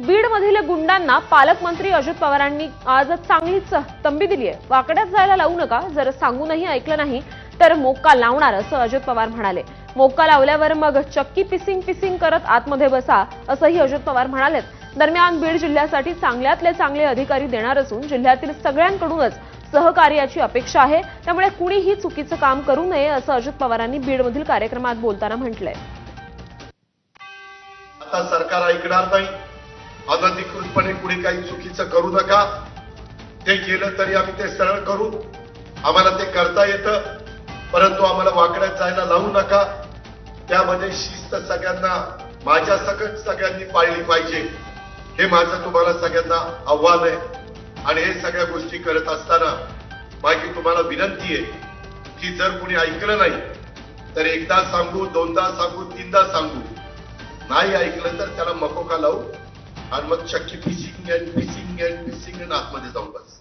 बीडमधील गुंडांना पालकमंत्री अजित पवारांनी आज चांगलीच तंबी दिली आहे वाकड्यात जायला लावू नका जर सांगूनही ऐकलं नाही तर मोक्का लावणार असं अजित पवार म्हणाले. मोक्का लावल्यावर मग चक्की पिसिंग पिसिंग करत आतमध्ये बसा असंही अजित पवार म्हणालेत. दरम्यान बीड जिल्ह्यासाठी चांगल्यातले चांगले अधिकारी देणार असून जिल्ह्यातील सगळ्यांकडूनच सहकार्याची अपेक्षा आहे. त्यामुळे कुणीही चुकीचं काम करू नये असं अजित पवारांनी बीडमधील कार्यक्रमात बोलताना म्हटलंय. आता सरकार ऐकणार नाही. अनधिकृतपणे कुणी काही चुकीचं करू नका. ते केलं तरी आम्ही ते सरळ करू. आम्हाला ते करता येतं परंतु आम्हाला वाकड्यात जायला लावू नका. त्यामध्ये शिस्त सगळ्यांना माझ्या सकट सगळ्यांनी पाळली पाहिजे. हे माझं तुम्हाला सगळ्यांना आव्हान आहे. आणि हे सगळ्या गोष्टी करत असताना माझी तुम्हाला विनंती आहे की जर कुणी ऐकलं नाही तर एकदा सांगू दोनदा सांगू तीनदा सांगू. नाही ऐकलं तर त्याला मकोका लावू? आणि मग चक्की fishing and fishing and fishing and आतमध्ये जाऊ बस